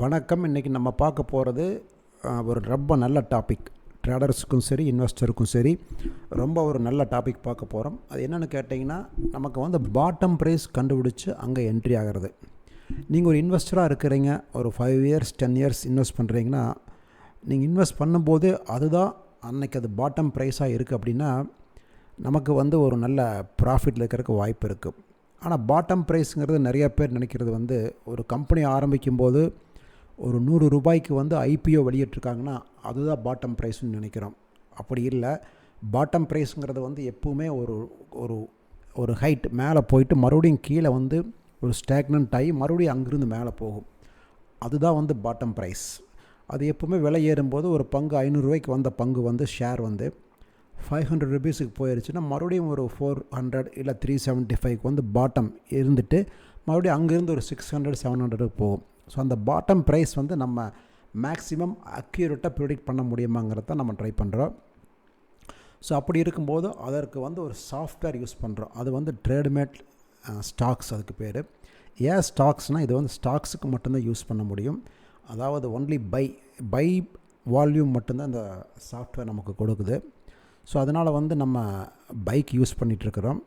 வணக்கம். இன்றைக்கி நம்ம பார்க்க போகிறது ஒரு ரொம்ப நல்ல டாபிக் ட்ரேடர்ஸுக்கும் சரி இன்வெஸ்டருக்கும் சரி ரொம்ப ஒரு நல்ல டாபிக் பார்க்க போகிறோம் அது என்னென்னு கேட்டிங்கன்னா நமக்கு வந்து பாட்டம் ப்ரைஸ் கண்டுபிடிச்சி அங்கே என்ட்ரி ஆகிறது. நீங்கள் ஒரு இன்வெஸ்டராக இருக்கிறீங்க ஒரு five years ten years invest பண்ணுறீங்கன்னா நீங்கள் இன்வெஸ்ட் பண்ணும்போது அதுதான் அன்னைக்கு அது பாட்டம் ப்ரைஸாக இருக்குது அப்படின்னா நமக்கு வந்து ஒரு நல்ல ப்ராஃபிட்டில் இருக்கிறதுக்கு வாய்ப்பு இருக்குது ஆனால் பாட்டம் ப்ரைஸுங்கிறது நிறைய பேர் நினைக்கிறது வந்து ஒரு கம்பெனி ஆரம்பிக்கும்போது ஒரு நூறு ரூபாய்க்கு வந்து ஐபிஓ வெளியிட்ருக்காங்கன்னா அதுதான் பாட்டம் ப்ரைஸ்னு நினைக்கிறோம். அப்படி இல்லை. பாட்டம் ப்ரைஸுங்கிறது வந்து எப்பவுமே ஒரு ஒரு ஒரு ஹைட் மேலே போயிட்டு மறுபடியும் கீழே வந்து ஒரு ஸ்டாக்னன்ட் ஆகி மறுபடியும் அங்கேருந்து மேலே போகும். அதுதான் வந்து பாட்டம் ப்ரைஸ் அது எப்போவுமே விலை ஏறும்போது ஒரு பங்கு ஐநூறுரூவாய்க்கு வந்த பங்கு வந்து ஷேர் வந்து ஃபைவ் ஹண்ட்ரட் ருபீஸுக்கு போயிடுச்சுன்னா மறுபடியும் ஒரு ஃபோர் ஹண்ட்ரட் இல்லை த்ரீ செவன்ட்டி ஃபைவ்க்கு வந்து பாட்டம் இருந்துட்டு மறுபடியும் அங்கேருந்து ஒரு சிக்ஸ் ஹண்ட்ரட் செவன் ஹண்ட்ரடுக்கு போகும். ஸோ அந்த பாட்டம் ப்ரைஸ் வந்து நம்ம மேக்ஸிமம் அக்யூரேட்டாக ப்ரிடிக்ட் பண்ண முடியுமாங்கிறத நம்ம ட்ரை பண்ணுறோம் ஸோ அப்படி இருக்கும்போது அதற்கு வந்து ஒரு சாஃப்ட்வேர் யூஸ் பண்ணுறோம் அது வந்து ட்ரேட்மேட் ஸ்டாக்ஸ் அதுக்கு பேர். ஏன் ஸ்டாக்ஸ்னால் இது வந்து ஸ்டாக்ஸுக்கு மட்டும்தான் யூஸ் பண்ண முடியும். அதாவது ஒன்லி பை பை வால்யூம் மட்டும்தான் இந்த சாஃப்ட்வேர் நமக்கு கொடுக்குது. ஸோ அதனால் வந்து நம்ம பைக் யூஸ் பண்ணிகிட்ருக்குறோம்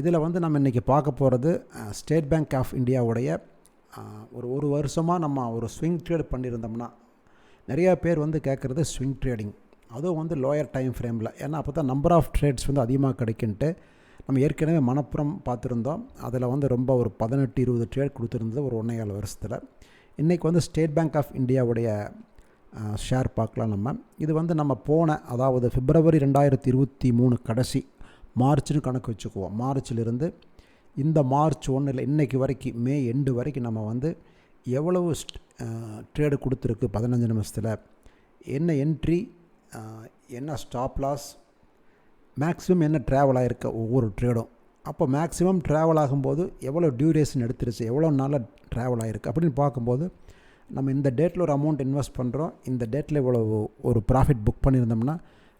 இதில் வந்து நம்ம இன்றைக்கி பார்க்க போகிறது ஸ்டேட் பேங்க் ஆஃப் இந்தியாவுடைய ஒரு ஒரு வருஷமாக நம்ம ஒரு ஸ்விங் ட்ரேட் பண்ணியிருந்தோம்னா நிறையா பேர் வந்து கேட்குறது ஸ்விங் ட்ரேடிங் அதுவும் வந்து லோயர் டைம் ஃப்ரேமில் ஏன்னா அப்போ தான் நம்பர் ஆஃப் ட்ரேட்ஸ் வந்து அதிகமாக கிடைக்குன்ட்டு நம்ம ஏற்கனவே மணப்புறம் பார்த்துருந்தோம். அதில் வந்து ரொம்ப ஒரு பதினெட்டு இருபது ட்ரேட் கொடுத்துருந்தது ஒரு ஒன்றே ஏழு வருஷத்தில். இன்றைக்கி வந்து ஸ்டேட் பேங்க் ஆஃப் இந்தியாவுடைய ஷேர் பார்க்கலாம் நம்ம. இது வந்து நம்ம போன அதாவது பிப்ரவரி ரெண்டாயிரத்தி இருபத்தி மூணு கடைசி மார்ச்னு கணக்கு வச்சுக்குவோம். மார்ச்சிலிருந்து இந்த மார்ச் ஒன்றில் இன்றைக்கு வரைக்கும் மே எண்டு வரைக்கும் நம்ம வந்து எவ்வளவு ட்ரேடு கொடுத்துருக்கு பதினஞ்சு நிமிஷத்தில்? என்ன என்ட்ரி என்ன ஸ்டாப் லாஸ் மேக்ஸிமம் என்ன ட்ராவல் ஆகிருக்க ஒவ்வொரு ட்ரேடும் அப்போ மேக்ஸிமம் ட்ராவல் ஆகும்போது எவ்வளோ டியூரேஷன் எடுத்துருச்சு? எவ்வளோ நாளில் ட்ராவல் ஆகிருக்கு அப்படின்னு பார்க்கும்போது நம்ம இந்த டேட்டில் ஒரு அமௌண்ட் இன்வெஸ்ட் பண்ணுறோம் இந்த டேட்டில் இவ்வளோ ஒரு ப்ராஃபிட் புக் பண்ணியிருந்தோம்னா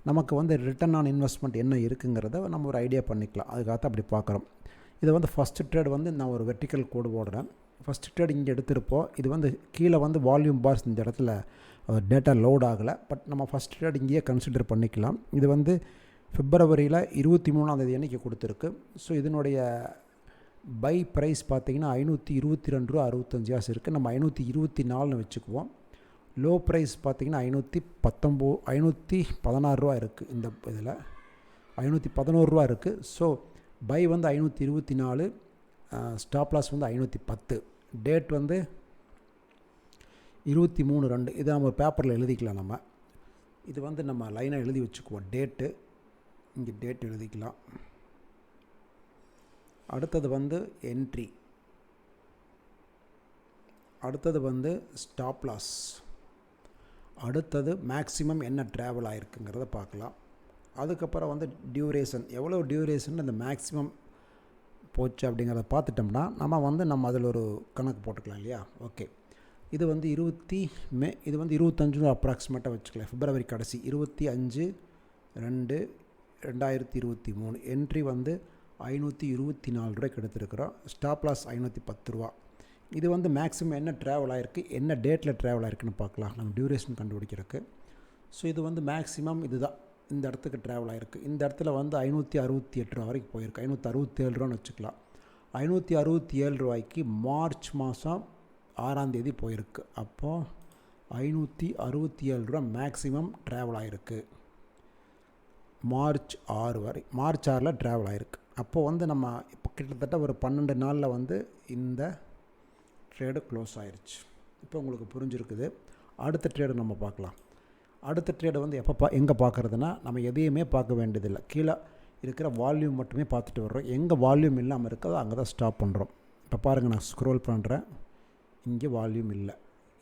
நமக்கு வந்து ரிட்டர்ன் ஆன் இன்வெஸ்ட்மெண்ட் என்ன இருக்குங்கிறத நம்ம ஒரு ஐடியா பண்ணிக்கலாம். அதுக்காக அப்படி பார்க்குறோம். இதை வந்து ஃபஸ்ட்டு ட்ரேட் வந்து நான் ஒரு வெர்டிக்கல் கோடு போடுறேன். ஃபஸ்ட்டு ட்ரேட் இங்கே எடுத்திருப்போம். இது வந்து கீழே வந்து வால்யூம் பார்ஸ் இந்த இடத்துல டேட்டா லோட் ஆகலை. பட் நம்ம ஃபஸ்ட் ட்ரேட் இங்கேயே கன்சிடர் பண்ணிக்கலாம். இது வந்து பிப்ரவரியில் இருபத்தி மூணாந்தேதி அன்றைக்கி கொடுத்துருக்கு. ஸோ இதனுடைய பை ப்ரைஸ் பார்த்திங்கன்னா ஐநூற்றி இருபத்தி ரெண்டு ரூபா அறுபத்தஞ்சு காசு இருக்குது நம்ம ஐநூற்றி இருபத்தி நாலுன்னு வச்சுக்குவோம். லோ ப்ரைஸ் பார்த்திங்கன்னா ஐநூற்றி பத்தொம்போ ஐநூற்றி பதினாறுரூவா இருக்குது இந்த இதில். ஐநூற்றி பதினோருவா இருக்குது ஸோ பை வந்து ஐநூற்றி இருபத்தி நாலு ஸ்டாப் லாஸ் வந்து ஐநூற்றி பத்து டேட் வந்து இருபத்தி மூணு ரெண்டு. இதை நம்ம பேப்பரில் எழுதிக்கலாம் நம்ம. இது வந்து நம்ம லைனாக எழுதி வச்சுக்குவோம். டேட்டு. இங்கே டேட் எழுதிக்கலாம். அடுத்தது வந்து என்ட்ரி. அடுத்தது வந்து ஸ்டாப்லாஸ் அடுத்தது மேக்ஸிமம் என்ன ட்ராவல் ஆகிருக்குங்கிறத பார்க்கலாம். அதுக்கப்புறம் வந்து டியூரேஷன் எவ்வளோ டியூரேஷன் அந்த மேக்ஸிமம் போச்சு அப்படிங்கிறத பார்த்துட்டோம்னா நம்ம வந்து நம்ம அதில் ஒரு கணக்கு போட்டுக்கலாம் இல்லையா? ஓகே இது வந்து இருபத்தி மே இது வந்து இருபத்தஞ்சு அப்ராக்சிமேட்டாக வச்சுக்கலாம் பிப்ரவரி கடைசி இருபத்தி அஞ்சு ரெண்டு ரெண்டாயிரத்தி இருபத்தி மூணு. என்ட்ரி வந்து ஐநூற்றி இருபத்தி நாலு ரூபாய்க்கு எடுத்துருக்குறோம். ஸ்டாப் லாஸ் ஐநூற்றி பத்து ரூபா. இது வந்து மேக்ஸிமம் என்ன ட்ராவல் ஆகிருக்கு என்ன டேட்டில் ட்ராவல் ஆகிருக்குன்னு பார்க்கலாம். நம்ம டியூரேஷன் கண்டுபிடிக்கிறதுக்கு. ஸோ இது வந்து மேக்ஸிமம் இதுதான். இந்த இடத்துக்கு ட்ராவல் ஆகிருக்கு இந்த இடத்துல வந்து ஐநூற்றி அறுபத்தி எட்டு ரூபா வரைக்கும் போயிருக்கு. ஐநூற்றி அறுபத்தி ஏழு ரூபான்னு வச்சுக்கலாம். ஐநூற்றி அறுபத்தி ஏழு ரூபாய்க்கு மார்ச் மாதம் ஆறாந்தேதி போயிருக்கு. அப்போது ஐநூற்றி அறுபத்தி ஏழு ரூபா மேக்ஸிமம் ட்ராவல் ஆகிருக்கு மார்ச் ஆறு வரை மார்ச் ஆறில் ட்ராவல் ஆகிருக்கு அப்போது வந்து நம்ம இப்போ கிட்டத்தட்ட ஒரு பன்னெண்டு நாளில் வந்து இந்த ட்ரேடு க்ளோஸ் ஆயிடுச்சு இப்போ உங்களுக்கு புரிஞ்சிருக்குது. அடுத்த ட்ரேடு நம்ம பார்க்கலாம். அடுத்த ட்ரேடை வந்து எப்போ பா எங்கே பார்க்குறதுனா நம்ம எதையுமே பார்க்க வேண்டியதில்லை. கீழே இருக்கிற வால்யூம் மட்டுமே பார்த்துட்டு வர்றோம். எங்கே வால்யூம் இல்லாமல் இருக்கதோ அங்கே தான் ஸ்டாப் பண்ணுறோம் இப்போ பாருங்கள் நான் ஸ்க்ரோல் பண்ணுறேன் இங்கே வால்யூம் இல்லை.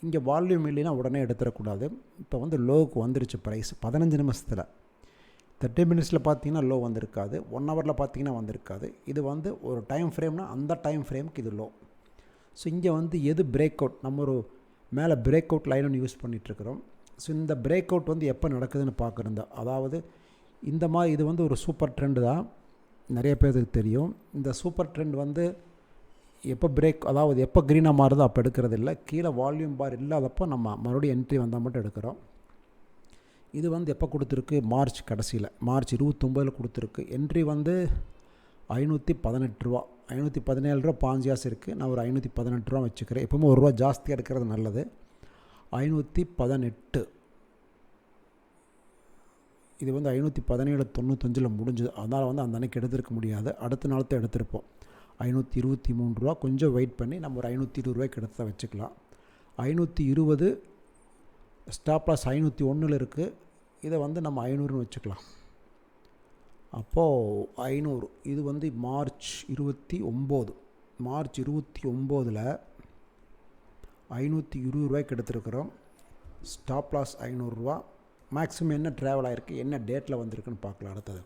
இங்கே வால்யூம் இல்லைன்னா உடனே எடுத்துடக்கூடாது இப்போ வந்து லோவுக்கு வந்துருச்சு ப்ரைஸ் பதினஞ்சு நிமிஷத்தில். தேர்ட்டி மினிட்ஸில் பார்த்தீங்கன்னா லோ வந்திருக்காது. ஒன் ஹவரில் பார்த்தீங்கன்னா வந்திருக்காது. இது வந்து ஒரு டைம் ஃப்ரேம்னா அந்த டைம் ஃப்ரேமுக்கு இது லோ ஸோ இங்கே வந்து எது பிரேக் அவுட் நம்ம ஒரு மேலே பிரேக் அவுட் லைன் ஒன்று யூஸ் பண்ணிகிட்ருக்குறோம் ஸோ இந்த பிரேக் அவுட் வந்து எப்போ நடக்குதுன்னு பார்க்குறது அதாவது இந்த மாதிரி இது வந்து ஒரு சூப்பர் ட்ரெண்டு தான் நிறைய பேருக்கு தெரியும். இந்த சூப்பர் ட்ரெண்ட் வந்து எப்போ பிரேக் அதாவது எப்போ க்ரீனாக மாறுதோ அப்போ எடுக்கிறது இல்லை. கீழே வால்யூம் பார் இல்லாதப்போ நம்ம மறுபடியும் என்ட்ரி வந்தால் மட்டும் எடுக்கிறோம். இது வந்து எப்போ கொடுத்துருக்கு? மார்ச் கடைசியில். மார்ச் இருபத்தொம்பதில் கொடுத்துருக்கு. என்ட்ரி வந்து ஐநூற்றி பதினெட்டு ரூபா. ஐநூற்றி பதினேழு ரூபா பாஞ்சியாஸ் இருக்குது நான் ஒரு ஐநூற்றி பதினெட்டு ரூபா வச்சுக்கிறேன். எப்பவுமே ஒரு ரூபா ஜாஸ்தியாக எடுக்கிறது நல்லது. ஐநூற்றி பதினெட்டு. இது வந்து ஐநூற்றி பதினேழு தொண்ணூத்தஞ்சில் முடிஞ்சுது. அதனால் வந்து அந்த அன்னைக்கு எடுத்திருக்க முடியாது. அடுத்த நாளத்தை எடுத்திருப்போம். ஐநூற்றி இருபத்தி மூணு ரூபா. கொஞ்சம் வெயிட் பண்ணி நம்ம ஒரு ஐநூற்றி இருபது ரூபாய்க்கு எடுத்து வச்சுக்கலாம். ஐநூற்றி இருபது ஸ்டாப்லாஸ் ஐநூற்றி ஒன்றில் இருக்குது இதை வந்து நம்ம ஐநூறுன்னு வச்சுக்கலாம். அப்போது ஐநூறு. இது வந்து மார்ச் இருபத்தி ஒம்பது. மார்ச் இருபத்தி ஒம்போதில் ஐநூற்றி இருபது ரூபாய்க்கு எடுத்துருக்குறோம். ஸ்டாப் லாஸ் ஐநூறுரூவா மேக்ஸிமம் என்ன ட்ராவல் ஆகிருக்கு என்ன டேட்டில் வந்திருக்குன்னு பார்க்கலாம் அடுத்தது.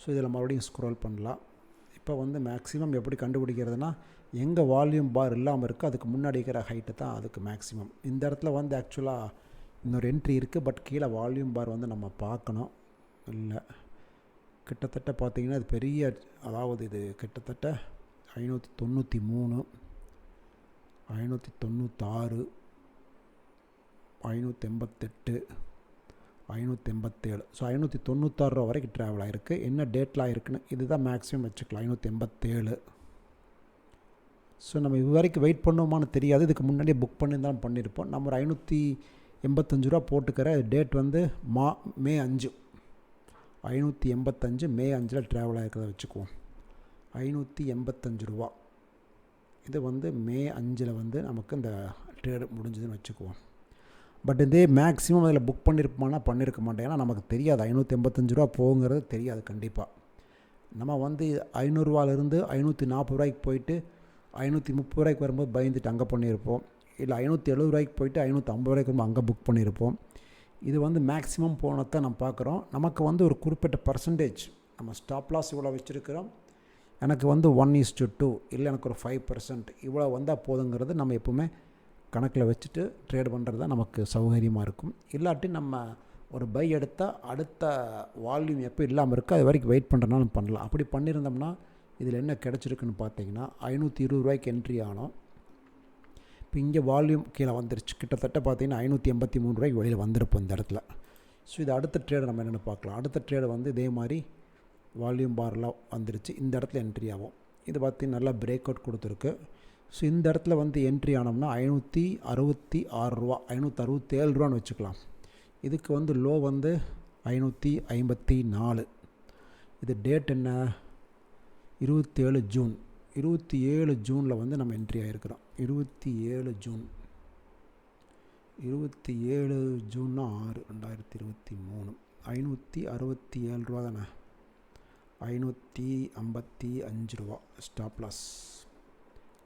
ஸோ இதில் மறுபடியும் ஸ்க்ரோல் பண்ணலாம். இப்போ வந்து மேக்ஸிமம் எப்படி கண்டுபிடிக்கிறதுனா எங்கே வால்யூம் பார் இல்லாமல் இருக்குது அதுக்கு முன்னாடி இருக்கிற ஹைட்டு தான் அதுக்கு மேக்ஸிமம் இந்த இடத்துல வந்து ஆக்சுவலாக இன்னொரு என்ட்ரி இருக்குது பட் கீழே வால்யூம் பார் வந்து நம்ம பார்க்கணும். இல்லை. கிட்டத்தட்ட பார்த்திங்கன்னா அது பெரிய அதாவது இது கிட்டத்தட்ட ஐநூற்றி தொண்ணூற்றி மூணு. ஐநூற்றி தொண்ணூத்தாறு ஐநூற்றி எண்பத்தெட்டு ஐநூற்றி எண்பத்தேழு. ஸோ ஐநூற்றி தொண்ணூத்தாறு ரூபா வரைக்கும் ட்ராவல் ஆகிருக்கு என்ன டேட்டில் ஆகிருக்குன்னு இதுதான் மேக்ஸிமம் வச்சுக்கலாம். ஐநூற்றி எண்பத்தேழு. ஸோ நம்ம இது வரைக்கும் வெயிட் பண்ணுவோமான்னு தெரியாது. இதுக்கு முன்னாடியே புக் பண்ணி தான் பண்ணியிருப்போம். நம்ம ஒரு ஐநூற்றி எண்பத்தஞ்சு ரூபா போட்டுக்கிற டேட் வந்து மா மே அஞ்சு. ஐநூற்றி எண்பத்தஞ்சு மே அஞ்சில் ட்ராவல் ஆகிருக்கிறத வச்சுக்குவோம். ஐநூற்றி எண்பத்தஞ்சு ரூபா. இது வந்து மே அஞ்சில் வந்து நமக்கு இந்த ட்ரேடு முடிஞ்சதுன்னு வச்சுக்குவோம். பட் இதே மேக்ஸிமம் அதில் புக் பண்ணியிருப்போம்னா பண்ணியிருக்க மாட்டேன் ஏன்னா நமக்கு தெரியாது. ஐநூற்றி எண்பத்தஞ்சு ரூபா போகுங்கிறது தெரியாது கண்டிப்பாக நம்ம வந்து ஐநூறுரூவாலேருந்து ஐநூற்றி நாற்பது ரூபாய்க்கு போயிட்டு ஐநூற்றி முப்பது ரூபாய்க்கு வரும்போது பயந்துட்டு அங்கே பண்ணியிருப்போம் இல்லை ஐநூற்றி எழுபது ரூபாய்க்கு போயிட்டு ஐநூற்றி ஐம்பது ரூபாய்க்கு வரும்போது அங்கே புக் பண்ணியிருப்போம் இது வந்து மேக்ஸிமம் போனதான் நம்ம பார்க்குறோம். நமக்கு வந்து ஒரு குறிப்பிட்ட பர்சன்டேஜ் நம்ம ஸ்டாப் லாஸ் இவ்வளோ வச்சுருக்கிறோம். எனக்கு வந்து ஒன் இஸ் டு டூ இல்லை எனக்கு ஒரு ஃபைவ் பர்சன்ட் இவ்வளோ வந்தால் போதுங்கிறது நம்ம எப்போவுமே கணக்கில் வச்சுட்டு ட்ரேட் பண்ணுறது தான் நமக்கு சௌகரியமாக இருக்கும். இல்லாட்டி நம்ம ஒரு பை எடுத்தால் அடுத்த வால்யூம் எப்போ இல்லாமல் இருக்கோ அது வரைக்கும் வெயிட் பண்ணுறனாலும் பண்ணலாம். அப்படி பண்ணியிருந்தோம்னா இதில் என்ன கிடச்சிருக்குன்னு பார்த்தீங்கன்னா ஐநூற்றி இருபது ரூபாய்க்கு என்ட்ரி ஆனோம். இப்போ இங்கே வால்யூம் கீழே வந்துருச்சு. கிட்டத்தட்ட பார்த்தீங்கன்னா ஐநூற்றி எண்பத்தி மூணு ரூபாய்க்கு வெளியில் வந்திருப்போம் இந்த இடத்துல. ஸோ இது அடுத்த ட்ரேடு நம்ம என்னென்னு பார்க்கலாம். அடுத்த ட்ரேடு வந்து இதே மாதிரி வால்யூம் பார்லாம் வந்துருச்சு. இந்த இடத்துல என்ட்ரி ஆகும். இது பார்த்திங்கன்னா நல்லா பிரேக் அவுட் கொடுத்துருக்கு. ஸோ இந்த இடத்துல வந்து என்ட்ரி ஆனோம்னா ஐநூற்றி அறுபத்தி ஆறு ரூபா ஐநூற்றி அறுபத்தேழு ரூபான்னு வச்சுக்கலாம். இதுக்கு வந்து லோ வந்து ஐநூற்றி ஐம்பத்தி நாலு. இது டேட் என்ன? இருபத்தி ஏழு ஜூன் இருபத்தி ஏழு ஜூனில் வந்து நம்ம என்ட்ரி ஆகிருக்கிறோம் இருபத்தி ஏழு ஜூன் இருபத்தி ஏழு ஜூன்னா ஆறு ரெண்டாயிரத்தி இருபத்தி மூணு. ஐநூற்றி அறுபத்தி ஏழு ரூபா தானே? ஐநூற்றி ஐம்பத்தி அஞ்சு ரூபா. ஸ்டாப் லாஸ்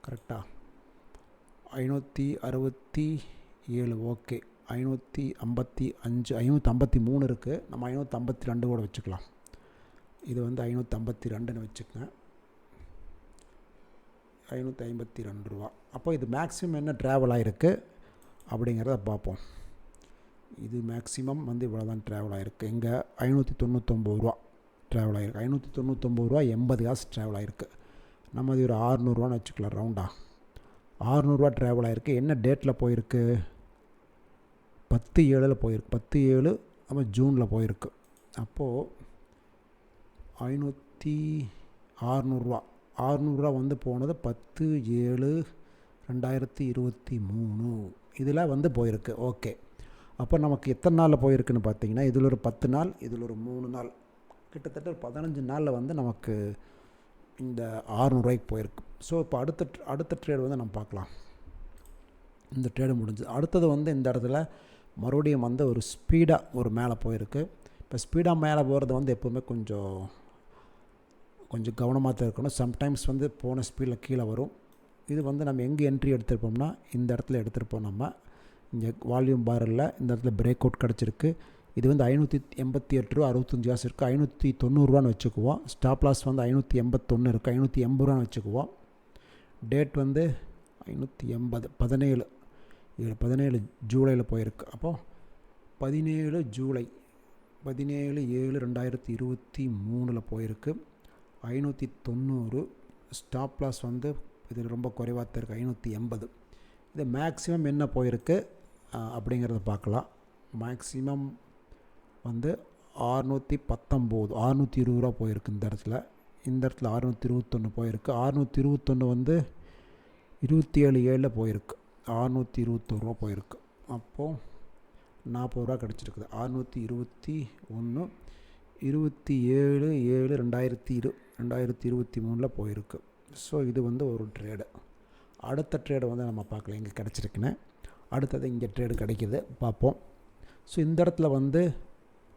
கரெக்டாக ஐநூற்றி அறுபத்தி ஏழு ஓகே ஐநூற்றி ஐம்பத்தி அஞ்சு ஐநூற்றி ஐம்பத்தி மூணு இருக்குது நம்ம ஐநூற்றி ஐம்பத்தி ரெண்டு கூட வச்சுக்கலாம். இது வந்து ஐநூற்றி ஐம்பத்தி ரெண்டுன்னு வச்சுக்கங்க. ஐநூற்றி ஐம்பத்தி ரெண்டு ரூபா. அப்போ இது மேக்ஸிமம் என்ன ட்ராவல் ஆகிருக்கு அப்படிங்கிறத பார்ப்போம். இது மேக்ஸிமம் வந்து இவ்வளோ தான் ட்ராவல் ஆகிருக்கு இங்கே ஐநூற்றி தொண்ணூத்தொம்பது ரூபா. ட்ராவல் ஆகிருக்கு ஐநூற்றி தொண்ணூத்தொம்பது ரூபா எண்பது காசு ட்ராவல் ஆகிருக்கு நம்ம அது ஒரு ஆறுநூறுவான்னு வச்சுக்கலாம் ரவுண்டா ஆறுநூறுவா ட்ராவல் ஆகிருக்கு என்ன டேட்டில் போயிருக்கு? பத்து ஏழில் போயிருக்கு. பத்து ஏழு நம்ம ஜூனில் போயிருக்கு. அப்போது ஐநூற்றி ஆறுநூறுவா ஆறுநூறுவா வந்து போனது பத்து ஏழு ரெண்டாயிரத்தி இருபத்தி மூணு. இதில் வந்து போயிருக்கு. ஓகே. அப்போ நமக்கு எத்தனை நாளில் போயிருக்குன்னு பார்த்தீங்கன்னா இதில் ஒரு பத்து நாள் இதில் ஒரு மூணு நாள். கிட்டத்தட்ட பதினஞ்சு நாளில் வந்து நமக்கு இந்த ஆறுநூறுவாய்க்கு போயிருக்கு. ஸோ இப்போ அடுத்த அடுத்த ட்ரேடு வந்து நம்ம பார்க்கலாம். இந்த ட்ரேடு முடிஞ்சது அடுத்தது வந்து இந்த இடத்துல மறுபடியும் வந்து ஒரு ஸ்பீடாக ஒரு மேலே போயிருக்கு. இப்போ ஸ்பீடாக மேலே போகிறது வந்து எப்போவுமே கொஞ்சம் கொஞ்சம் கவனமாக தான் இருக்கணும். சம்டைம்ஸ் வந்து போன ஸ்பீடில் கீழே வரும். இது வந்து நம்ம எங்கே என்ட்ரி எடுத்திருப்போம்னா இந்த இடத்துல எடுத்திருப்போம் நம்ம. இங்கே வால்யூம் பாரில் இந்த இடத்துல பிரேக் அவுட் கிடச்சிருக்கு. இது வந்து ஐநூற்றி எண்பத்தி எட்டு ரூபா அறுபத்தஞ்சி காசு இருக்குது ஐநூற்றி தொண்ணூறுரூவான்னு வச்சுக்குவோம் ஸ்டாப் லாஸ் வந்து ஐநூற்றி எண்பத்தொன்று இருக்குது ஐநூற்றி எண்பது ரூபான்னு வச்சுக்குவோம் டேட் வந்து ஐநூற்றி எண்பது பதினேழு. ஏழு பதினேழு ஜூலையில் போயிருக்கு. அப்போது பதினேழு ஜூலை பதினேழு ஏழு ரெண்டாயிரத்தி இருபத்தி மூணில் போயிருக்கு. ஐநூற்றி தொண்ணூறு ஸ்டாப் லாஸ் வந்து இதில் ரொம்ப குறைவாக தான் இருக்குது ஐநூற்றி எண்பது. இது மேக்ஸிமம் என்ன போயிருக்கு? அப்படிங்கிறத பார்க்கலாம். மேக்ஸிமம் வந்து ஆறுநூற்றி பத்தொம்போது அறுநூற்றி இருபது ரூபா போயிருக்கு இந்த இடத்துல. இந்த இடத்துல அறுநூற்றி இருபத்தொன்று போயிருக்கு. அறுநூற்றி இருபத்தொன்று வந்து இருபத்தி ஏழு ஏழில் போயிருக்கு. அறுநூற்றி இருபத்தோரு ரூபா போயிருக்கு. அப்போது நாற்பது ரூபா கிடச்சிருக்குது. அறுநூற்றி இருபத்தி ஒன்று இருபத்தி ஏழு ஏழு ரெண்டாயிரத்தி இரு ரெண்டாயிரத்தி இருபத்தி மூணில் போயிருக்கு. ஸோ இது வந்து ஒரு ட்ரேடு அடுத்த ட்ரேடு வந்து நம்ம பார்க்கலாம். இங்கே கிடச்சிருக்குன்னு. அடுத்தது இங்கே ட்ரேடு கிடைக்கிது. பார்ப்போம். ஸோ இந்த இடத்துல வந்து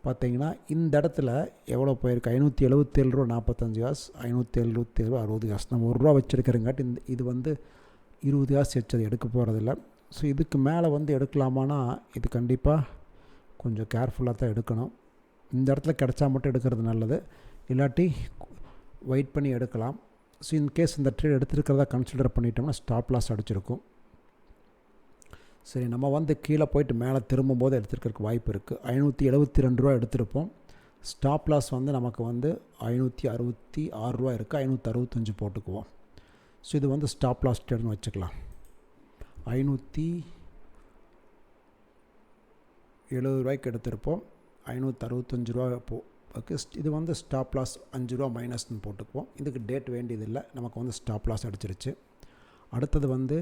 பார்த்தீங்கன்னா இந்த இடத்துல எவ்வளோ போயிருக்கு? ஐநூற்றி எழுபத்தேழு ரூபா நாற்பத்தஞ்சு காசு ஐநூற்றி எழுபத்தேழு ரூபா அறுபது காசு. நம்ம ஒரு ரூபா வச்சுருக்கிறங்காட்டி இந்த இது வந்து இருபது காசு வச்சது எடுக்க போகிறதில்ல ஸோ இதுக்கு மேலே வந்து எடுக்கலாமான்னா இது கண்டிப்பாக கொஞ்சம் கேர்ஃபுல்லாக தான் எடுக்கணும். இந்த இடத்துல கிடச்சா மட்டும் எடுக்கிறது நல்லது. இல்லாட்டி வெயிட் பண்ணி எடுக்கலாம். ஸோ இன்கேஸ் இந்த ட்ரேட் எடுத்துருக்கிறதா கன்சிடர் பண்ணிட்டோம்னா ஸ்டாப் லாஸ் அடிச்சிருக்கும். சரி நம்ம வந்து கீழே போயிட்டு மேலே திரும்பும்போது எடுத்துருக்கிறதுக்கு வாய்ப்பு இருக்குது ஐநூற்றி எழுபத்தி ரெண்டு ரூபா எடுத்திருப்போம். ஸ்டாப் லாஸ் வந்து நமக்கு வந்து ஐநூற்றி அறுபத்தி ஆறு ரூபா இருக்குது ஐநூற்றி அறுபத்தஞ்சு போட்டுக்குவோம். ஸோ இது வந்து ஸ்டாப் லாஸ் ட்ரேட்னு வச்சுக்கலாம். ஐநூற்றி எழுபது ரூபாய்க்கு எடுத்திருப்போம். ஐநூற்றி அறுபத்தஞ்சு ரூபா போ இது வந்து ஸ்டாப் லாஸ் அஞ்சு ரூபா மைனஸ்னு போட்டுக்குவோம். இதுக்கு டேட் வேண்டியதில்லை. நமக்கு வந்து ஸ்டாப் லாஸ் அடிச்சிருச்சு. அடுத்தது வந்து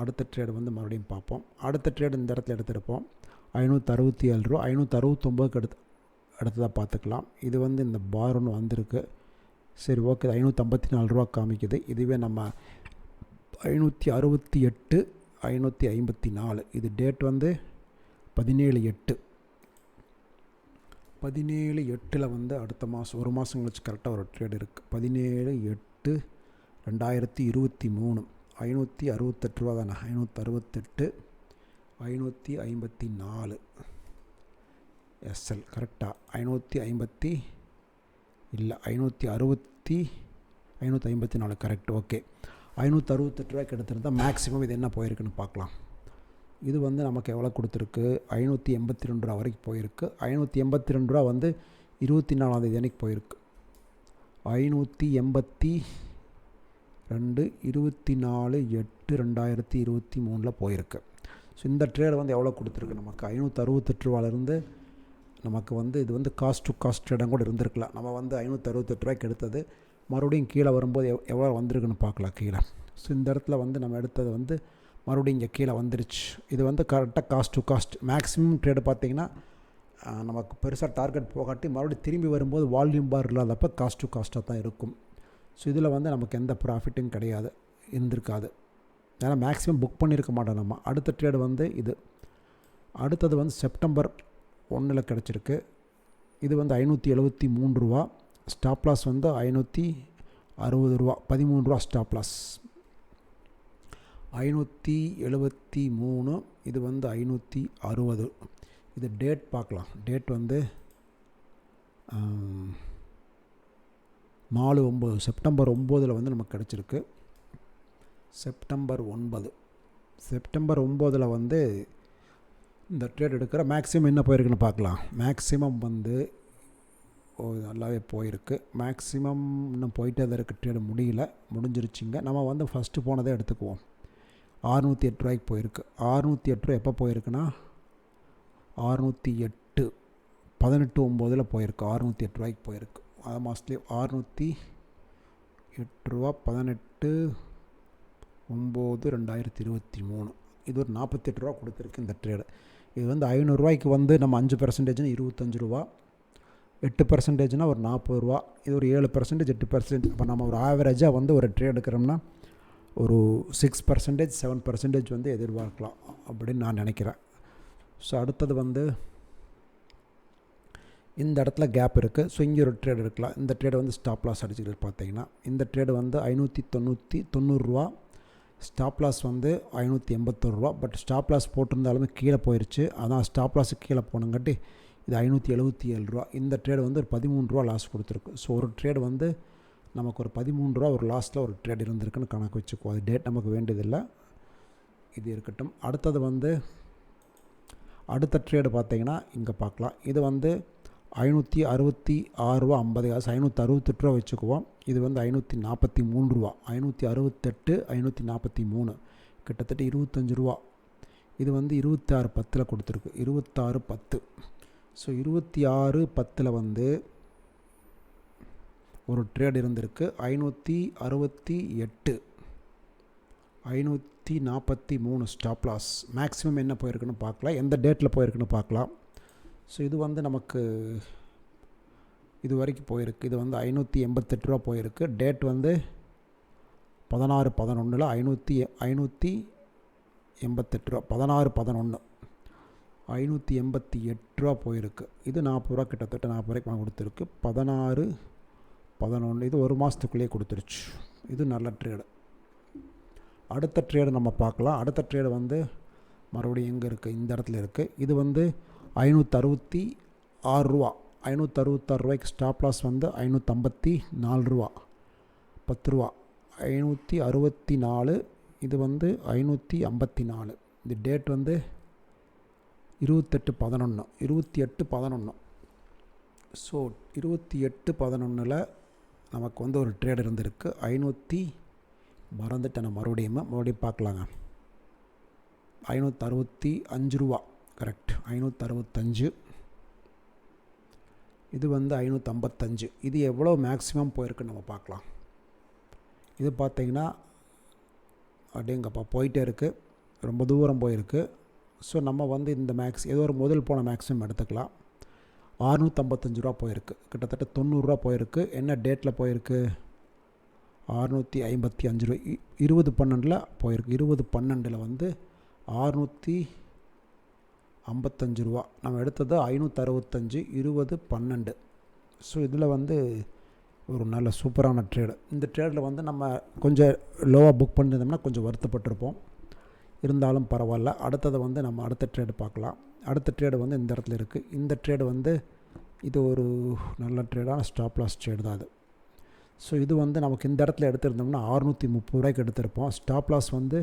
அடுத்த ட்ரேடு வந்து மறுபடியும் பார்ப்போம். அடுத்த ட்ரேடு இந்த இடத்துல எடுத்திருப்போம். ஐநூற்றி அறுபத்தி ஏழு ரூபா ஐநூற்றி அறுபத்தொம்போதுக்கு எடுத்து அடுத்ததாக பார்த்துக்கலாம். இது வந்து இந்த பார் ஒன்று வந்திருக்கு. சரி ஓகே ஐநூற்றம்பத்தி நாலு ரூபா காமிக்குது. இதுவே நம்ம ஐநூற்றி அறுபத்தி எட்டு ஐநூற்றி ஐம்பத்தி நாலு இது டேட் வந்து பதினேழு எட்டு. பதினேழு எட்டில் வந்து அடுத்த மாதம் ஒரு மாதம் கழிச்சு கரெக்டாக ஒரு ட்ரேட் இருக்குது பதினேழு எட்டு ரெண்டாயிரத்தி இருபத்தி மூணு. ஐநூற்றி அறுபத்தெட்டு ரூபா தானே? ஐநூற்றி அறுபத்தெட்டு ஐநூற்றி ஐம்பத்தி நாலு. எஸ்எல் கரெக்டாக ஐநூற்றி ஐம்பத்தி இல்லை ஐநூற்றி அறுபத்தி ஐநூற்றி ஐம்பத்தி நாலு கரெக்ட் ஓகே. ஐநூற்றி அறுபத்தெட்டு ரூபாய்க்கு எடுத்திருந்தால் மேக்ஸிமம் இது என்ன போயிருக்குன்னு பார்க்கலாம். இது வந்து நமக்கு எவ்வளோ கொடுத்துருக்கு? ஐநூற்றி எண்பத்தி ரெண்டு ரூபா வரைக்கும் போயிருக்கு. ஐநூற்றி எண்பத்தி ரெண்டு ரூபா வந்து இருபத்தி நாலாந்தேதி அன்றைக்கி போயிருக்கு. ஐநூற்றி எண்பத்தி ரெண்டு இருபத்தி நாலு எட்டு ரெண்டாயிரத்தி இருபத்தி மூணில் போயிருக்கு. ஸோ இந்த ட்ரேட் வந்து எவ்வளோ கொடுத்துருக்கு நமக்கு? ஐநூற்றி அறுபத்தெட்டு ரூபாலேருந்து நமக்கு வந்து இது வந்து காஸ்ட் டு காஸ்ட் இடம் கூட இருந்திருக்கலாம். நம்ம வந்து ஐநூற்றி அறுபத்தெட்டு ரூபாய்க்கு எடுத்தது மறுபடியும் கீழே வரும்போது எவ் எவ்வளோ வந்திருக்குன்னு பார்க்கலாம் கீழே. ஸோ இந்த இடத்துல வந்து நம்ம எடுத்தது வந்து மறுபடியும் இங்கே கீழே வந்துருச்சு. இது வந்து கரெக்டாக cost to cost maximum trade பார்த்திங்கன்னா நமக்கு பெருசாக டார்கெட் போகாட்டி மறுபடியும் திரும்பி வரும்போது வால்யூம் பார் இல்லாதப்போ காஸ்ட் டு காஸ்ட்டாக தான் இருக்கும். ஸோ இதில் வந்து நமக்கு எந்த ப்ராஃபிட்டும் கிடையாது இருந்திருக்காது. ஏன்னா மேக்ஸிமம் புக் பண்ணியிருக்க மாட்டோம் நம்ம. அடுத்த ட்ரேடு வந்து இது. அடுத்தது வந்து செப்டம்பர் ஒன்றில் கிடச்சிருக்கு. இது வந்து ஐநூற்றி எழுபத்தி மூணு ரூபா. ஸ்டாப் லாஸ் வந்து ஐநூற்றி அறுபது ரூபா. பதிமூணு ரூபா ஸ்டாப் லாஸ் ஐநூற்றி எழுபத்தி மூணு இது வந்து ஐநூற்றி அறுபது. இது டேட் பார்க்கலாம். டேட் வந்து நாலு ஒம்பது செப்டம்பர் ஒம்போதில் வந்து நமக்கு கிடச்சிருக்கு. செப்டம்பர் ஒன்பது. செப்டம்பர் ஒம்போதில் வந்து இந்த ட்ரேட் எடுக்கிற மேக்ஸிமம் என்ன போயிருக்குன்னு பார்க்கலாம். மேக்ஸிமம் வந்து நல்லாவே போயிருக்கு. மேக்ஸிமம் இன்னும் போயிட்டே தான் இருக்குது ட்ரேடு முடியல. முடிஞ்சிருச்சுங்க. நம்ம வந்து ஃபஸ்ட்டு போனதே எடுத்துக்குவோம். ஆறுநூற்றி எட்டு ரூபாய்க்கு போயிருக்கு. ஆறுநூற்றி எட்டு ரூபா எப்போ போயிருக்குன்னா? ஆறுநூற்றி எட்டு. பதினெட்டு ஒம்போதில் போயிருக்கு. ஆறுநூற்றி எட்டு ரூபாய்க்கு போயிருக்கு. அது மாதத்துலேயே ஆறுநூற்றி எட்டு பதினெட்டு ஒம்பது ரெண்டாயிரத்தி இருபத்தி மூணு. இது ஒரு நாற்பத்தெட்டு ரூபா கொடுத்துருக்கு இந்த ட்ரேடு இது வந்து ஐநூறுரூவாய்க்கு வந்து நம்ம அஞ்சு பர்சன்டேஜ்னு இருபத்தஞ்சி ரூபா எட்டு பர்சன்டேஜ்னால் ஒரு நாற்பது ரூபா இது ஒரு ஏழு பர்சன்டேஜ் எட்டு பர்சன்டேஜ் இப்போ நம்ம ஒரு ஆவரேஜாக வந்து ஒரு ட்ரேட் எடுக்கிறோம்னா ஒரு சிக்ஸ் பர்சன்டேஜ் செவன் பர்சன்டேஜ் வந்து எதிர்பார்க்கலாம் அப்படின்னு நான் நினைக்கிறேன். ஸோ அடுத்தது வந்து இந்த இடத்துல கேப் இருக்குது ஸோ இங்கே ஒரு ட்ரேடு இருக்கலாம். இந்த ட்ரேடு வந்து ஸ்டாப் லாஸ் அடிச்சுக்கிட்டு பார்த்தீங்கன்னா இந்த ட்ரேடு வந்து ஐநூற்றி தொண்ணூற்றி தொண்ணூறுரூவா ஸ்டாப் லாஸ் வந்து ஐநூற்றி எண்பத்தொரு ரூபா. பட் ஸ்டாப் லாஸ் போட்டிருந்தாலுமே கீழே போயிடுச்சு அதான் ஸ்டாப் லாஸு கீழே போனங்காட்டி இது ஐநூற்றி எழுபத்தி ஏழு ரூபா. இந்த ட்ரேடு வந்து ஒரு பதிமூணு ரூபா லாஸ் கொடுத்துருக்கு. ஸோ ஒரு ட்ரேடு வந்து நமக்கு ஒரு பதிமூணு ரூபா ஒரு லாஸ்ட்டில் ஒரு ட்ரேட் இருந்திருக்குன்னு கணக்கு வச்சுக்குவோம் அது டேட் நமக்கு வேண்டியதில்லை. இது இருக்கட்டும். அடுத்தது வந்து அடுத்த ட்ரேடு பார்த்தீங்கன்னா இங்கே பார்க்கலாம். இது வந்து ஐநூற்றி அறுபத்தி ஆறுரூவா ஐம்பது காசு ஐநூற்றி அறுபத்தெட்டு ரூபா வச்சுக்குவோம். இது வந்து ஐநூற்றி நாற்பத்தி மூணு ரூபா. ஐநூற்றி அறுபத்தெட்டு ஐநூற்றி நாற்பத்தி மூணு. கிட்டத்தட்ட இருபத்தஞ்சி ரூபா. இது வந்து இருபத்தாறு பத்தில் கொடுத்துருக்கு. இருபத்தாறு பத்து. ஸோ இருபத்தி ஆறு பத்தில் வந்து ஒரு ட்ரேட் இருந்திருக்கு. ஐநூற்றி அறுபத்தி எட்டு. ஐநூற்றி நாற்பத்தி மூணு ஸ்டாப்லாஸ் மேக்ஸிமம் என்ன போயிருக்குன்னு பார்க்கலாம். எந்த டேட்டில் போயிருக்குன்னு பார்க்கலாம். ஸோ இது வந்து நமக்கு இது வரைக்கும் போயிருக்கு. இது வந்து ஐநூற்றி எண்பத்தெட்டு ரூபா போயிருக்கு. டேட் வந்து பதினாறு பதினொன்றில் ஐநூற்றி ஐநூற்றி எண்பத்தெட்டு ரூபா பதினாறு பதினொன்று ஐநூற்றி எண்பத்தி எட்டு ரூபா போயிருக்கு. இது நாற்பது ரூபா கிட்டத்தட்ட நாற்பது ரூபாய்க்கு நான் கொடுத்துருக்கு. பதினாறு பதினொன்று இது ஒரு மாதத்துக்குள்ளேயே கொடுத்துருச்சு. இது நல்ல ட்ரேடு அடுத்த ட்ரேடு நம்ம பார்க்கலாம். அடுத்த ட்ரேடு வந்து மறுபடியும் எங்கே இருக்குது இந்த இடத்துல இருக்குது இது வந்து ஐநூற்றறுபத்தி ஆறு ரூபா. ஐநூற்றறுபத்தாறு ரூபாய்க்கு ஸ்டாப் லாஸ் வந்து ஐநூற்றம்பத்தி நாலு ரூபா. பத்து ரூபா. ஐநூற்றி அறுபத்தி நாலு இது வந்து ஐநூற்றி ஐம்பத்தி நாலு இந்த டேட் வந்து இருபத்தெட்டு பதினொன்று இருபத்தி எட்டு பதினொன்று ஸோ இருபத்தி எட்டு பதினொன்றில் நமக்கு வந்து ஒரு ட்ரேட் இருந்திருக்கு. ஐநூற்றி மறந்துட்டேன் நான் மறுபடியும். மறுபடியும் பார்க்கலாங்க. ஐநூற்றறுபத்தி அஞ்சு ரூபா. கரெக்ட் ஐநூற்றறுபத்தஞ்சு இது வந்து ஐநூற்றம்பத்தஞ்சு இது எவ்வளோ மேக்ஸிமம் போயிருக்குன்னு நம்ம பார்க்கலாம். இது பார்த்திங்கன்னா அப்படிங்கப்பா போயிட்டே இருக்குது ரொம்ப தூரம் போயிருக்கு. ஸோ நம்ம வந்து இந்த மேக்ஸ் ஏதோ ஒரு முதல் போன மேக்ஸிமம் எடுத்துக்கலாம். அறுநூற்றம்பத்தஞ்சு ரூபா போயிருக்கு. கிட்டத்தட்ட தொண்ணூறுரூவா போயிருக்கு. என்ன டேட்டில் போயிருக்கு? ஆறுநூற்றி ஐம்பத்தி அஞ்சு ரூபா. இருபது பன்னெண்டில் போயிருக்கு. இருபது பன்னெண்டில் வந்து ஆறுநூற்றி ஐம்பத்தஞ்சு ரூபா. நம்ம எடுத்தது ஐநூற்றறுபத்தஞ்சு இருபது பன்னெண்டு. ஸோ இதில் வந்து ஒரு நல்ல சூப்பரான ட்ரேடு இந்த ட்ரேடில் வந்து நம்ம கொஞ்சம் லோவாக புக் பண்ணியிருந்தோம்னா கொஞ்சம் வருத்தப்பட்டிருப்போம். இருந்தாலும் பரவாயில்ல. அடுத்ததை வந்து நம்ம அடுத்த ட்ரேடு பார்க்கலாம். அடுத்த ட்ரேடு வந்து இந்த இடத்துல இருக்குது இந்த ட்ரேடு வந்து இது ஒரு நல்ல ட்ரேடான ஸ்டாப் லாஸ் ட்ரேடு தான் அது. ஸோ இது வந்து நமக்கு இந்த இடத்துல எடுத்திருந்தோம்னா அறுநூற்றி முப்பது ரூபாய்க்கு எடுத்திருப்போம். ஸ்டாப் லாஸ் வந்து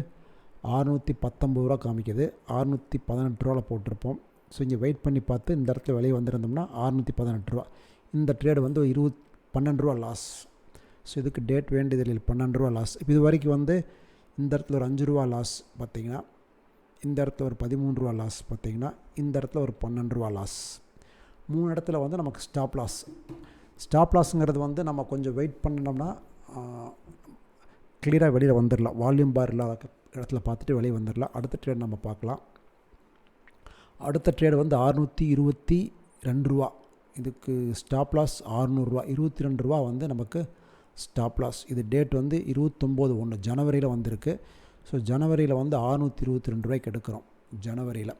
ஆறுநூற்றி பத்தொம்பது ரூபா காமிக்குது. ஆறுநூற்றி பதினெட்டு ரூபாவில் போட்டிருப்போம். ஸோ இங்கே வெயிட் பண்ணி பார்த்து இந்த இடத்துல வெளியே வந்திருந்தோம்னா ஆறுநூற்றி பதினெட்டு ரூபா. இந்த ட்ரேடு வந்து இருபத் பன்னெண்டு ரூபா லாஸ் ஸோ இதுக்கு டேட் வேண்டியதில்லை பன்னெண்டு ரூபா லாஸ் இப்போ இது வரைக்கும் வந்து இந்த இடத்துல ஒரு அஞ்சு ரூபா லாஸ் பார்த்தீங்கன்னா இந்த இடத்துல ஒரு பதிமூணு ரூபா லாஸ் பார்த்தீங்கன்னா இந்த இடத்துல ஒரு பன்னெண்டு ரூபா லாஸ் மூணு இடத்துல வந்து நமக்கு ஸ்டாப் லாஸ் ஸ்டாப் லாஸுங்கிறது வந்து நம்ம கொஞ்சம் வெயிட் பண்ணோம்னா கிளியராக வெளியில் வந்துடலாம் வால்யூம் பார் இல்லாத இடத்துல பார்த்துட்டு வெளியே வந்துடலாம். அடுத்த ட்ரேட் நம்ம பார்க்கலாம். அடுத்த ட்ரேடு வந்து அறுநூற்றி இருபத்தி ரெண்டு ரூபா. இதுக்கு ஸ்டாப் லாஸ் ஆறுநூறுவா இருபத்தி ரெண்டு ரூபா வந்து நமக்கு ஸ்டாப் லாஸ் இது டேட் வந்து இருபத்தொம்போது ஒன்று. ஜனவரியில் வந்திருக்கு. ஸோ ஜனவரியில் வந்து அறுநூற்றி இருபத்தி ரெண்டு ரூபாய்க்கு எடுக்கிறோம். ஜனவரியில்.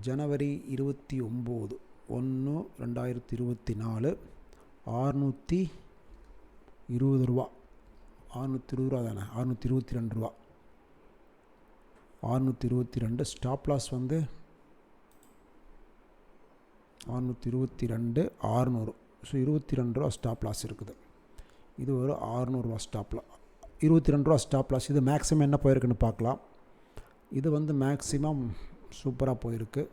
ஜனவரி இருபத்தி ஒம்பது. ஒன்று ரெண்டாயிரத்தி இருபத்தி நாலு. அறுநூற்றி இருபது ரூபா. அறுநூற்றி இருபது ரூபா தானே? அறுநூற்றி இருபத்தி ரெண்டு ரூபா. அறுநூற்றி இருபத்தி ரெண்டு ஸ்டாப் லாஸ் வந்து அறுநூற்றி இருபத்தி ரெண்டு ஆறுநூறு ஸோ இருபத்தி ரெண்டு ரூபா ஸ்டாப் லாஸ் இருக்குது. இது ஒரு ஆறுநூறுவா ஸ்டாப் லா இருபத்தி ரெண்டு ரூபா ஸ்டாப் லாஸ் இது மேக்ஸிமம் என்ன போயிருக்குன்னு பார்க்கலாம். இது வந்து மேக்ஸிமம் சூப்பராக போயிருக்கு.